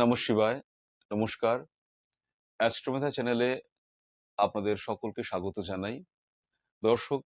নমঃ শিবায়, নমস্কার। অ্যাস্ট্রোমেধা চ্যানেলে আপনাদের সকলকে স্বাগত জানাই। দর্শক,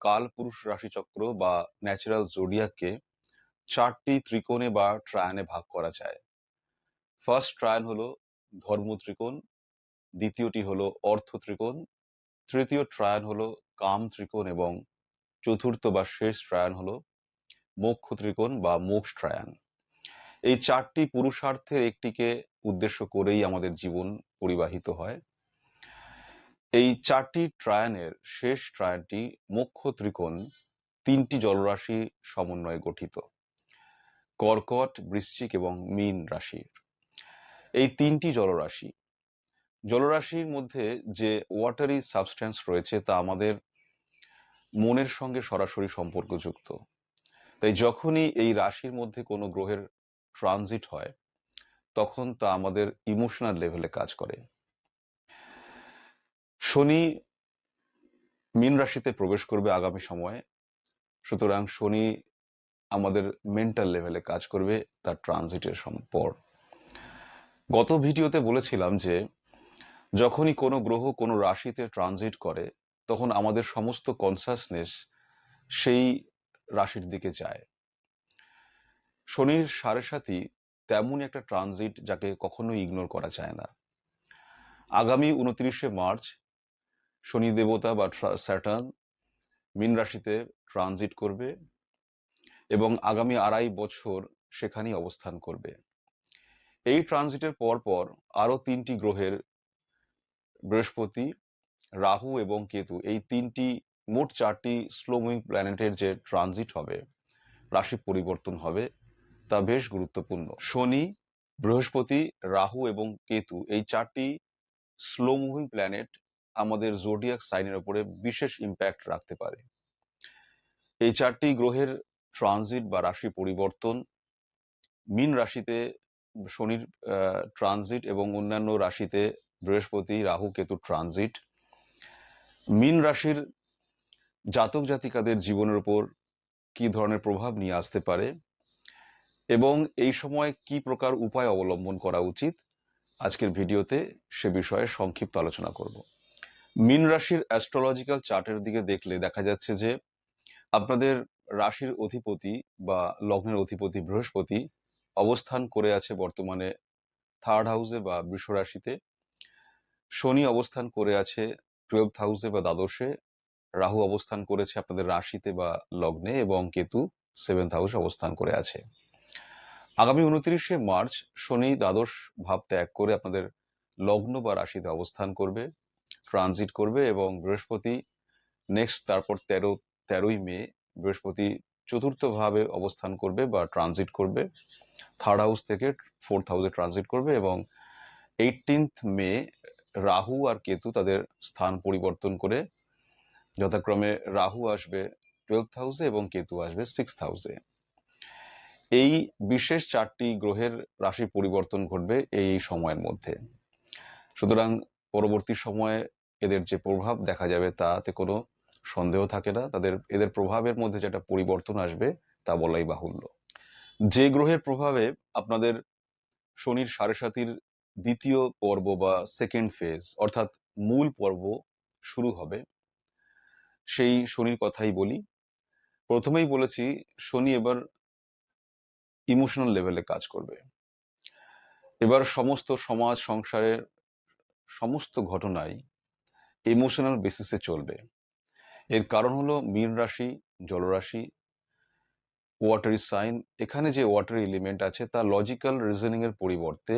কাল পুরুষ রাশিচক্র বা ন্যাচারাল জোডিয়াককে চারটি ত্রিকোণে বা ট্রায়ানে ভাগ করা যায়। ফার্স্ট ট্রায়ান হলো ধর্ম ত্রিকোণ, দ্বিতীয়টি হলো অর্থ ত্রিকোণ, তৃতীয় ট্রায়ান হলো কাম ত্রিকোণ এবং চতুর্থ বা শেষ ট্রায়ান হলো মোক্ষ ত্রিকোণ বা মোক্ষ ট্রায়ান। এই চারটি পুরুষার্থের একটিকে উদ্দেশ্য করেই আমাদের জীবন পরিবাহিত হয়। এই চারটি ট্রায়ানের শেষ ট্রায়ানটি মোক্ষ ত্রিকোণ তিনটি জলরাশি সমন্বয়ে গঠিত। কর্কট, বৃশ্চিক এবং মীন রাশির। এই তিনটি জলরাশি, জলরাশির মধ্যে যে ওয়াটারি সাবস্ট্যান্স রয়েছে তা আমাদের মনের সঙ্গে সরাসরি সম্পর্কযুক্ত। তাই যখনই এই রাশির মধ্যে কোনো গ্রহের ট্রানজিট হয়, তখন তা আমাদের ইমোশনাল লেভেলে কাজ করে। শনি মীন রাশিতে প্রবেশ করবে আগামী সময়ে, সুতরাং শনি আমাদের মেন্টাল লেভেলে কাজ করবে তার ট্রানজিটের পর। গত ভিডিওতে বলেছিলাম যে, যখনই কোনো গ্রহ কোনো রাশিতে ট্রানজিট করে, তখন আমাদের সমস্ত কনসাসনেস সেই রাশির দিকে যায়। শনির সাড়ে সাথী তেমন একটা ট্রানজিট যাকে কখনোই ইগনোর করা যায় না। আগামী উনত্রিশে মার্চ শনি দেবতা বা স্যাটার্ন মীন রাশিতে ট্রানজিট করবে এবং আগামী আড়াই বছর সেখানেই অবস্থান করবে। এই ট্রানজিটের পর পর আরও তিনটি গ্রহের বৃহস্পতি, রাহু এবং কেতু এই তিনটি মোট চারটি স্লো মুভিং প্ল্যানেটের যে ট্রানজিট হবে, রাশি পরিবর্তন হবে তা বেশ গুরুত্বপূর্ণ। শনি, বৃহস্পতি, রাহু এবং কেতু এই চারটি স্লো মুভিং প্ল্যানেট আমাদের জোডিয়াক সাইনের উপরে বিশেষ ইম্প্যাক্ট রাখতে পারে। এই চারটি গ্রহের ট্রানজিট বা রাশি পরিবর্তন, মিন রাশিতে শনির ট্রানজিট এবং অন্যান্য রাশিতে বৃহস্পতি, রাহু, কেতু ট্রানজিট মিন রাশির জাতক জাতিকাদের জীবনের উপর কি ধরনের প্রভাব নিয়ে আসতে পারে? এবং এই সময় কি প্রকার উপায় অবলম্বন করা উচিত, আজকের ভিডিওতে সে বিষয়ে সংক্ষিপ্ত আলোচনা করব। মিন রাশির অ্যাস্ট্রোলজিক্যাল চার্টের দিকে দেখলে দেখা যাচ্ছে যে, আপনাদের রাশির অধিপতি বা লগ্নের অধিপতি বৃহস্পতি অবস্থান করে আছে বর্তমানে থার্ড হাউসে বা বৃষ রাশিতে। শনি অবস্থান করে আছে টুয়েলভ হাউসে বা দ্বাদশে। রাহু অবস্থান করেছে আপনাদের রাশিতে বা লগ্নে এবং কেতু সেভেন্থ হাউস অবস্থান করে আছে। আগামী উনত্রিশে মার্চ শনি দ্বাদশ ভাব ত্যাগ করে আপনাদের লগ্ন বা রাশিতে অবস্থান করবে ট্রানজিট করবে এবং বৃহস্পতি নেক্সট তারপর তেরো, তেরোই মে বৃহস্পতি চতুর্থ ভাবে অবস্থান করবে বা ট্রানজিট করবে। থার্ড হাউস থেকে ফোর্থ হাউসে ট্রানজিট করবে এবং এইটিনথ মে রাহু আর কেতু তাদের স্থান পরিবর্তন করে, যথাক্রমে রাহু আসবে টুয়েলথ হাউসে এবং কেতু আসবে সিক্স হাউসে এই বিশেষ চারটি গ্রহের রাশি পরিবর্তন ঘটবে এই সময়ের মধ্যে। সুতরাং পরবর্তী সময়ে এদের যে প্রভাব দেখা যাবে তাতে কোনো সন্দেহ থাকে না। তাদের, এদের প্রভাবের মধ্যে যেটা পরিবর্তন আসবে তা বলাই বাহুল্য। যে গ্রহের প্রভাবে আপনাদের শনির সাড়ে সাতির দ্বিতীয় পর্ব বা সেকেন্ড ফেজ অর্থাৎ মূল পর্ব শুরু হবে। সেই শনির কথাই বলি। প্রথমেই বলেছি, শনি এবার ইমোশনাল লেভেলে কাজ করবে। এবার সমস্ত সমাজ সংসারের সমস্ত ঘটনাই ইমোশনাল বেসিসে চলবে। এর কারণ হলো মীন রাশি জলরাশি ওয়াটারি সাইন এখানে যে ওয়াটার এলিমেন্ট আছে তা লজিক্যাল রিজনিং এর পরিবর্তে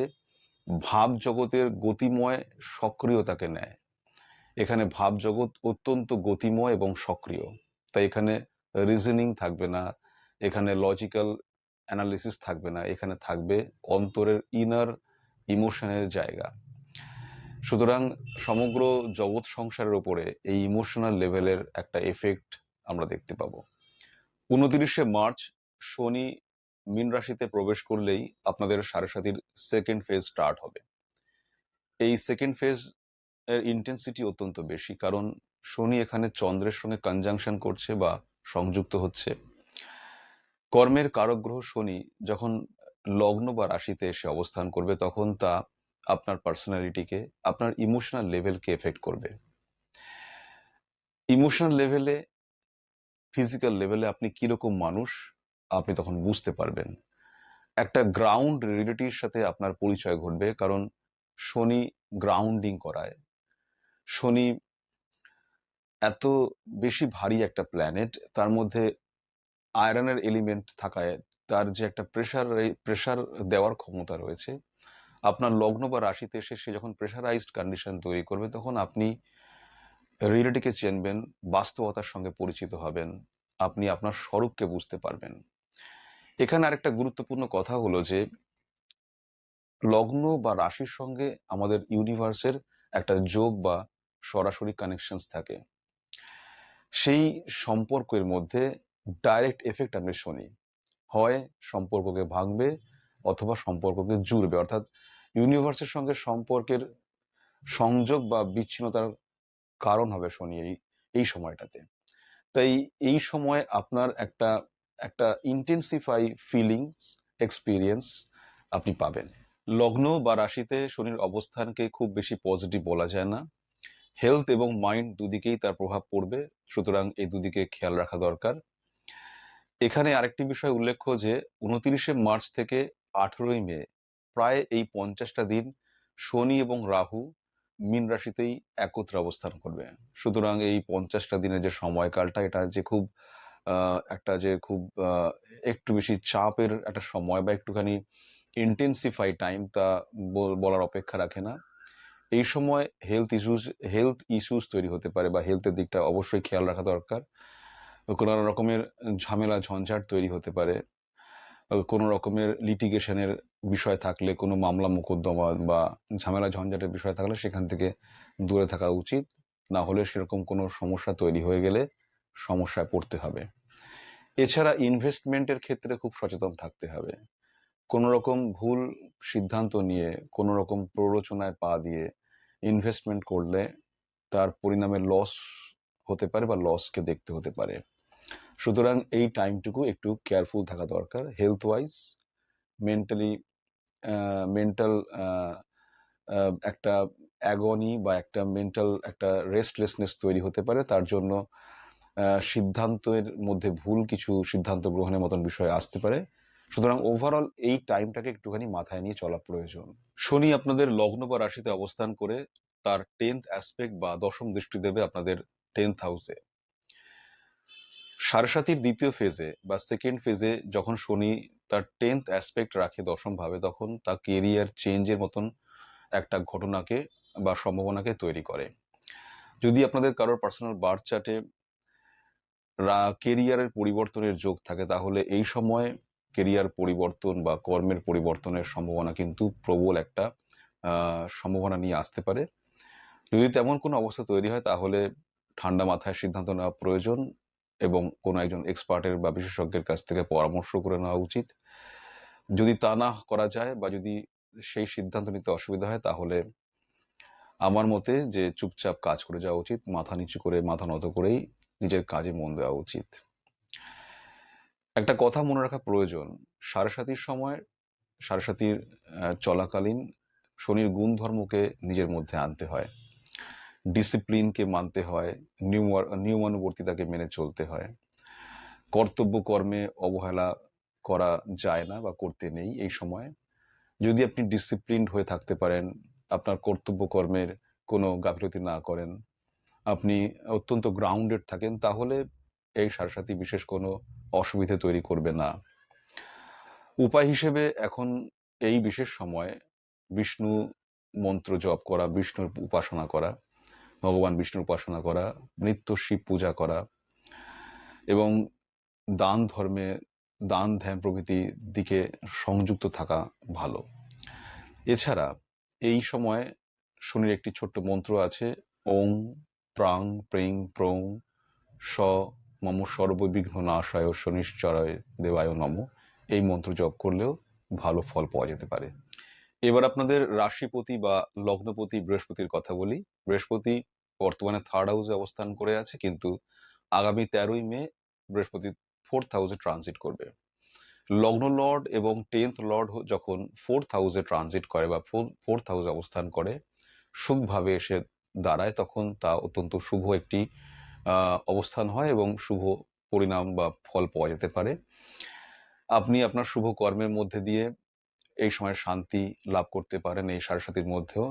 ভাব জগতের গতিময় সক্রিয়তাকে নেয়। এখানে ভাব জগৎ অত্যন্ত গতিময় এবং সক্রিয়। তাই এখানে রিজনিং থাকবে না। এখানে লজিক্যাল অ্যানালিসিস থাকবে না, এখানে থাকবে অন্তরের ইনার ইমোশনের জায়গা। সুতরাং সমগ্র জগৎ সংসারের উপরে এই ইমোশনাল লেভেলের একটা এফেক্ট আমরা দেখতে পাবো। উনতিরিশে মার্চ, শনি মীন রাশিতে প্রবেশ করলেই আপনাদের সাড়ে সাতির সেকেন্ড ফেজ স্টার্ট হবে। এই সেকেন্ড ফেজের ইন্টেন্সিটি অত্যন্ত বেশি, কারণ শনি এখানে চন্দ্রের সঙ্গে কনজাংশন করছে বা সংযুক্ত হচ্ছে। কর্মের কারক গ্রহ শনি যখন লগ্ন বা রাশিতে এসে অবস্থান করবে, তখন তা আপনার পার্সোনালিটিকে আপনার ইমোশনাল লেভেলকে এফেক্ট করবে। ইমোশনাল লেভেলে ফিজিক্যাল লেভেলে আপনি কীরকম মানুষ, আপনি তখন বুঝতে পারবেন। একটা গ্রাউন্ড রিয়েলিটির সাথে আপনার পরিচয় ঘটবে, কারণ শনি গ্রাউন্ডিং করায়। শনি এত বেশি ভারী একটা প্ল্যানেট তার মধ্যে আয়রনের এলিমেন্ট থাকায় তার যে একটা প্রেশার প্রেশার দেওয়ার ক্ষমতা রয়েছে, আপনার লগ্ন বা রাশিতে এসে সে যখন প্রেশারাইজড কন্ডিশন তৈরি করবে, তখন আপনি রিয়েলিটিকে চেনবেন, বাস্তবতার সঙ্গে পরিচিত হবেন, আপনি আপনার স্বরূপকে বুঝতে পারবেন। এখানে আরেকটা গুরুত্বপূর্ণ কথা হলো যে, লগ্ন বা রাশির সঙ্গে আমাদের ইউনিভার্সের একটা যোগ বা সরাসরি কানেকশনস থাকে। সেই সম্পর্কের মধ্যে ডাইরেক্ট এফেক্ট আমি শুনি। হয় সম্পর্ককে ভাঙবে অথবা সম্পর্ককে জুড়বে। অর্থাৎ ইউনিভার্সের সঙ্গে সম্পর্কের সংযোগ বা বিচ্ছিন্নতার কারণ হবে শনি এই এই সময়টাতে। তাই এই সময় আপনার একটা একটা ইন্টেন্সিফাই ফিলিংস এক্সপিরিয়েন্স আপনি পাবেন। লগ্ন বা রাশিতে শনির অবস্থানকে খুব বেশি পজিটিভ বলা যায় না। হেলথ এবং মাইন্ড দুদিকেই তার প্রভাব পড়বে। সুতরাং এই দুদিকে খেয়াল রাখা দরকার। এখানে আরেকটি বিষয় উল্লেখ্য যে, উনতিরিশে মার্চ থেকে আঠেরোই মে, প্রায় এই পঞ্চাশটা দিন শনি এবং রাহু মীন রাশিতেই একত্রে অবস্থান করবে। সুতরাং এই পঞ্চাশটা দিনের যে সময়কালটা, এটা যে খুব একটা যে খুব একটু বেশি চাপের একটা সময় বা একটুখানি ইন্টেন্সিফাই টাইম তা বল- বলার অপেক্ষা রাখে না। এই সময় হেলথ ইস্যুস হেলথ ইস্যুস তৈরি হতে পারে বা হেলথের দিকটা অবশ্যই খেয়াল রাখা দরকার। কোনো রকমের ঝামেলা, ঝঞ্ঝাট তৈরি হতে পারে। কোনো রকমের লিটিগেশনের বিষয় থাকলে, কোনো মামলা মোকদ্দমা বা ঝামেলা, ঝঞ্ঝাটের বিষয় থাকলে সেখান থেকে দূরে থাকা উচিত। না হলে সেরকম কোনো সমস্যা তৈরি হয়ে গেলে সমস্যায় পড়তে হবে। এছাড়া ইনভেস্টমেন্টের ক্ষেত্রে খুব সচেতন থাকতে হবে। কোনো রকম ভুল সিদ্ধান্ত নিয়ে, কোনো রকম প্ররোচনায় পা দিয়ে ইনভেস্টমেন্ট করলে তার পরিণামে লস হতে পারে বা লসকে দেখতে হতে পারে। সুতরাং এই টাইমটুকু একটু কেয়ারফুল থাকা দরকার। হেলথ ওয়াইজ মেন্টালি মেন্টাল একটা অ্যাগনি বা একটা মেন্টাল একটা রেস্টলেসনেস তৈরি হতে পারে। তার জন্য সিদ্ধান্তের মধ্যে ভুল কিছু সিদ্ধান্ত গ্রহণের মতন বিষয় আসতে পারে। সুতরাং ওভারঅল এই টাইমটাকে একটুখানি মাথায় নিয়ে চলা প্রয়োজন। শনি আপনাদের লগ্ন বা রাশিতে অবস্থান করে তার টেন্থ অ্যাসপেক্ট বা দশম দৃষ্টি দেবে আপনাদের টেন্থ হাউসে সারসাতির দ্বিতীয় ফেজে বা সেকেন্ড ফেজে যখন শনি তার টেন্থ অ্যাসপেক্ট রাখে দশম ভাবে তখন তা কেরিয়ার চেঞ্জের মতন একটা ঘটনাকে বা সম্ভাবনাকে তৈরি করে। যদি আপনাদের কারোর পার্সোনাল বার্থ চার্টে কেরিয়ারের পরিবর্তনের যোগ থাকে, তাহলে এই সময় কেরিয়ার পরিবর্তন বা কর্মের পরিবর্তনের সম্ভাবনা কিন্তু প্রবল একটা সম্ভাবনা নিয়ে আসতে পারে। যদি তেমন কোনো অবস্থা তৈরি হয়, তাহলে ঠান্ডা মাথায় সিদ্ধান্ত নেওয়া প্রয়োজন। এবং কোনো একজন এক্সপার্টের বা বিশেষজ্ঞের কাছ থেকে পরামর্শ করে নেওয়া উচিত। যদি তা না করা যায় বা যদি সেই সিদ্ধান্ত নিতে অসুবিধা হয় তাহলে আমার মতে যে চুপচাপ কাজ করে যাওয়া উচিত মাথা নিচু করে মাথা নত করেই নিজের কাজে মন দেওয়া উচিত। একটা কথা মনে রাখা প্রয়োজন সাড়ে সারসাতির সময় সারসাতির আহ, চলাকালীন শনির গুণ ধর্মকে নিজের মধ্যে আনতে হয়। ডিসিপ্লিনকে মানতে হয় নিয়ম নিয়মানুবর্তিতাকে মেনে চলতে হয়। কর্তব্য কর্মে অবহেলা করা যায় না বা করতে নেই এই সময়। যদি আপনি ডিসিপ্লিনড হয়ে থাকতে পারেন, আপনার কর্তব্য কর্মের কোনো গাফিলতি না করেন, আপনি অত্যন্ত গ্রাউন্ডেড থাকেন, তাহলে এই সারসাথী বিশেষ কোনো অসুবিধে তৈরি করবে না। উপায় হিসেবে এখন এই বিশেষ সময় বিষ্ণু মন্ত্র জপ করা, বিষ্ণুর উপাসনা করা ভগবান বিষ্ণুর উপাসনা করা, নিত্য শিব পূজা করা এবং দান ধর্মে, দান ধ্যান প্রভৃতি দিকে সংযুক্ত থাকা ভালো। এছাড়া এই সময় শনির একটি ছোট্ট মন্ত্র আছে, ওং প্রাং প্রেং প্রং স মম সর্ববিঘ্ন নাশায় শনিশ্চরায় দেবায় নম। এই মন্ত্র জপ করলেও ভালো ফল পাওয়া যেতে পারে। এবার আপনাদের রাশিপতি বা লগ্নপতি বৃহস্পতির কথা বলি। বৃহস্পতি বর্তমানে থার্ড হাউসে অবস্থান করে আছে, কিন্তু আগামী তেরোই মে বৃহস্পতি ফোর্থ হাউসে ট্রানজিট করবে। লগ্ন লর্ড এবং টেন্থ লর্ড যখন ফোর্থ হাউসে ট্রানজিট করে বা ফোর্থ হাউসে অবস্থান করে শুভভাবে এসে দাঁড়ায়, তখন তা অত্যন্ত শুভ একটি অবস্থান হয় এবং শুভ পরিণাম বা ফল পাওয়া যেতে পারে। আপনি আপনার শুভ কর্মের মধ্যে দিয়ে এই সময় শান্তি লাভ করতে পারেন, এই সারসাথীর মধ্যেও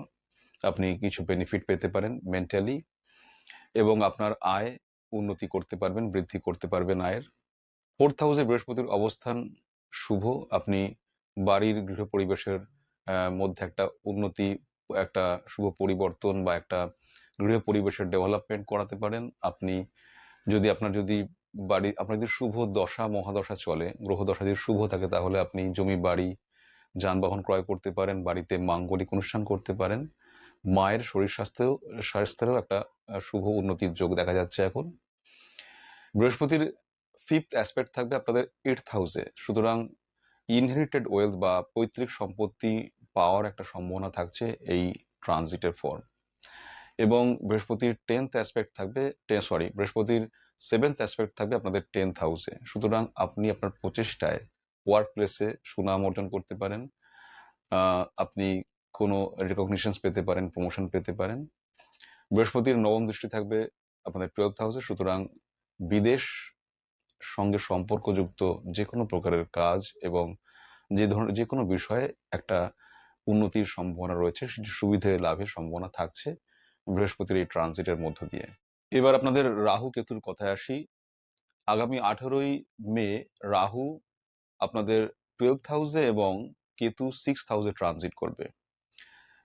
আপনি কিছু বেনিফিট পেতে পারেন মেন্টালি এবং আপনার আয় উন্নতি করতে পারবেন, বৃদ্ধি করতে পারবেন আয়ের। ফোর্থ হাউসে বৃহস্পতির অবস্থান শুভ, আপনি বাড়ির গৃহ পরিবেশের মধ্যে একটা উন্নতি, একটা শুভ পরিবর্তন বা একটা গৃহ পরিবেশের ডেভেলপমেন্ট করাতে পারেন। আপনি যদি আপনার যদি বাড়ি, আপনার যদি শুভ দশা, মহাদশা চলে গ্রহ দশা যদি শুভ থাকে, তাহলে আপনি জমি, বাড়ি যানবাহন ক্রয় করতে পারেন, বাড়িতে মাঙ্গলিক অনুষ্ঠান করতে পারেন। মায়ের শরীর স্বাস্থ্যেও, স্বাস্থ্যেরও একটা শুভ উন্নতির যোগ দেখা যাচ্ছে এখন। বৃহস্পতির ফিফথ অ্যাসপেক্ট থাকবে আপনাদের এইটথ হাউসে সুতরাং ইনহেরিটেড ওয়েলথ বা পৈতৃক সম্পত্তি পাওয়ার একটা সম্ভাবনা থাকছে এই ট্রানজিটের ফর এবং বৃহস্পতির টেন্থ অ্যাসপেক্ট থাকবে সরি বৃহস্পতির সেভেন্থ অ্যাসপেক্ট থাকবে আপনাদের টেন্থ হাউসে সুতরাং আপনি আপনার প্রচেষ্টায় ওয়ার্ক প্লেসে সুনাম অর্জন করতে পারেন। আপনি কোনো রেকগনিশনস পেতে পারেন প্রমোশন পেতে পারেন। বৃহস্পতির নবম দৃষ্টি থাকবে আপনাদের টুয়েলথ হাউসে সুতরাং বিদেশ সঙ্গে সম্পর্কযুক্ত যে কোনো প্রকারের কাজ এবং যে ধরনের যে কোনো বিষয়ে একটা উন্নতির সম্ভাবনা রয়েছে সুবিধে লাভের সম্ভাবনা থাকছে বৃহস্পতির এই ট্রানজিটের মধ্য দিয়ে। এবার আপনাদের রাহু কেতুর কথায় আসি। আগামী আঠেরোই মে রাহু আপনাদের টুয়েলভ হাউসে এবং কেতু সিক্স হাউসে ট্রানজিট করবে।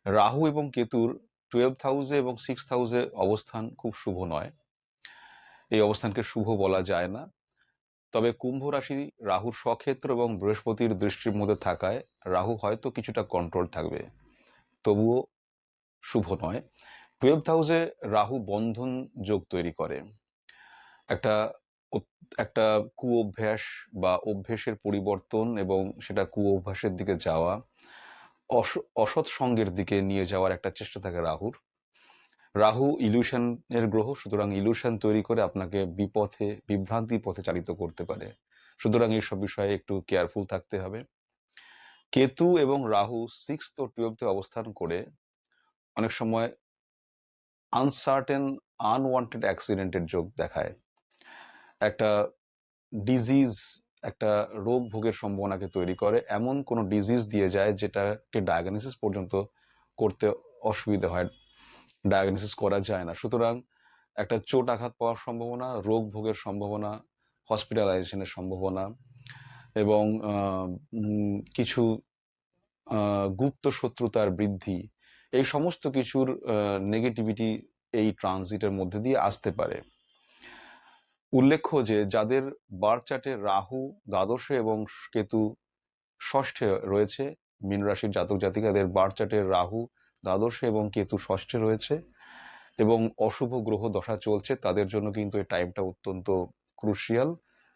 রাহু এবং কেতুর টুয়েলভ হাউসে এবং সিক্স হাউসে অবস্থান খুব শুভ নয়। এই অবস্থানকে শুভ বলা যায় না। তবে কুম্ভ রাশি রাহুর স্বক্ষেত্র এবং বৃহস্পতির দৃষ্টির মধ্যে থাকায় রাহু হয়তো কিছুটা কন্ট্রোল থাকবে। তবুও শুভ নয়। টুয়েলভ হাউসে রাহু বন্ধন যোগ তৈরি করে। একটা একটা কু অভ্যাস বা অভ্যেসের পরিবর্তন এবং সেটা কু অভ্যাসের দিকে যাওয়া, অস- অসৎ সঙ্গের দিকে নিয়ে যাওয়ার একটা চেষ্টা থাকে রাহুর। রাহু ইলিউশনের গ্রহ, সুতরাং ইলিউশন তৈরি করে আপনাকে বিপথে বিভ্রান্তি পথে চালিত করতে পারে। সুতরাং এইসব বিষয়ে একটু কেয়ারফুল থাকতে হবে। কেতু এবং রাহু সিক্স ও টুয়েলভে অবস্থান করে অনেক সময় আনসার্টেন, আনওয়ান্টেড অ্যাক্সিডেন্টের যোগ দেখায়। একটা ডিজিজ একটা রোগ ভোগের সম্ভাবনাকে তৈরি করে, এমন কোনো ডিজিজ দিয়ে যায় যেটাকে ডায়াগনোসিস পর্যন্ত করতে অসুবিধা হয়। ডায়াগনোসিস করা যায় না। সুতরাং একটা চোট আঘাত পাওয়ার সম্ভাবনা, রোগ ভোগের সম্ভাবনা হসপিটালাইজেশনের সম্ভাবনা এবং কিছু গুপ্ত শত্রুতার বৃদ্ধি, এই সমস্ত কিছুর নেগেটিভিটি এই ট্রানজিটের মধ্যে দিয়ে আসতে পারে। উল্লেখ্য যে, যাদের বার্থ চার্টে রাহু, দ্বাদশে এবং কেতু ষষ্ঠে রয়েছে, মীন রাশির জাতক জাতিকাদের বার্থ চার্টে রাহু, দ্বাদশে এবং কেতু ষষ্ঠে রয়েছে এবং অশুভ গ্রহ দশা চলছে, তাদের জন্য কিন্তু এই টাইমটা অত্যন্ত ক্রুশিয়াল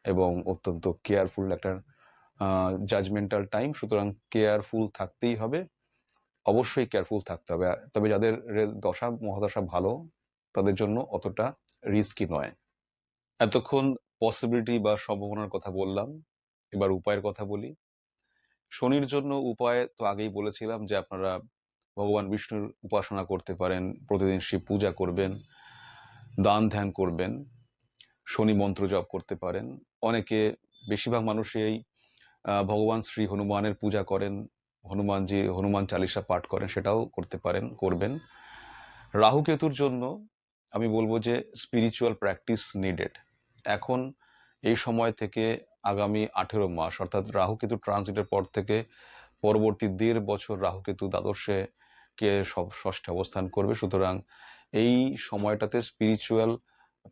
এবং অত্যন্ত কেয়ারফুল একটা জাজমেন্টাল টাইম সুতরাং কেয়ারফুল থাকতেই হবে, অবশ্যই কেয়ারফুল থাকতে হবে। তবে যাদের দশা, মহাদশা ভালো, তাদের জন্য অতটা রিস্কি নয়। এতক্ষণ পসিবিলিটি বা সম্ভাবনার কথা বললাম। এবার উপায়ের কথা বলি। শনির জন্য উপায় তো আগেই বলেছিলাম যে আপনারা ভগবান বিষ্ণুর উপাসনা করতে পারেন প্রতিদিন শিব পূজা করবেন দান ধ্যান করবেন শনি মন্ত্র জপ করতে পারেন। অনেকে বেশিরভাগ মানুষই আহ, ভগবান শ্রী হনুমানের পূজা করেন হনুমানজি হনুমান চালিসা পাঠ করেন সেটাও করতে পারেন করবেন। রাহু কেতুর জন্য আমি বলব যে স্পিরিচুয়াল প্র্যাকটিস নিডেড এখন এই সময় থেকে আগামী আঠেরো মাস, অর্থাৎ রাহু কেতু ট্রানজিটের পর থেকে পরবর্তী দেড় বছর রাহু কেতু দ্বাদশে কে সব ষষ্ঠে অবস্থান করবে। সুতরাং এই সময়টাতে স্পিরিচুয়াল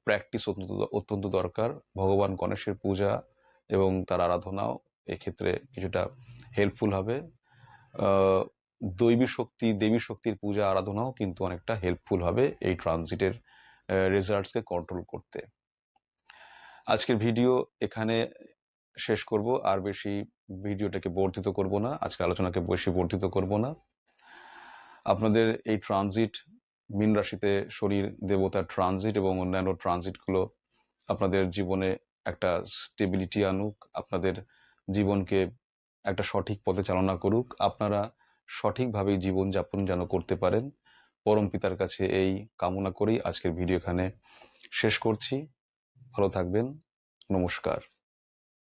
প্র্যাকটিস অত্যন্ত অত্যন্ত দরকার। ভগবান গণেশের পূজা এবং তার আরাধনাও এক্ষেত্রে কিছুটা হেল্পফুল হবে। দৈবী শক্তি, দেবী শক্তির পূজা, আরাধনাও কিন্তু অনেকটা হেল্পফুল হবে এই ট্রানজিটের রেজাল্টসকে কন্ট্রোল করতে। আজকের ভিডিও এখানে শেষ করব। আর বেশি ভিডিওটাকে বর্ধিত করব না। আজকের আলোচনাকে বেশি বর্ধিত করব না। আপনাদের এই ট্রানজিট, মিন রাশিতে শরীর দেবতার ট্রানজিট এবং অন্যান্য ট্রানজিটগুলো আপনাদের জীবনে একটা স্টেবিলিটি আনুক। আপনাদের জীবনকে একটা সঠিক পথে চালনা করুক। আপনারা সঠিকভাবেই জীবনযাপন যেন করতে পারেন। পরম পিতার কাছে এই কামনা করেই আজকের ভিডিও এখানে শেষ করছি। ভালো থাকবেন। নমস্কার।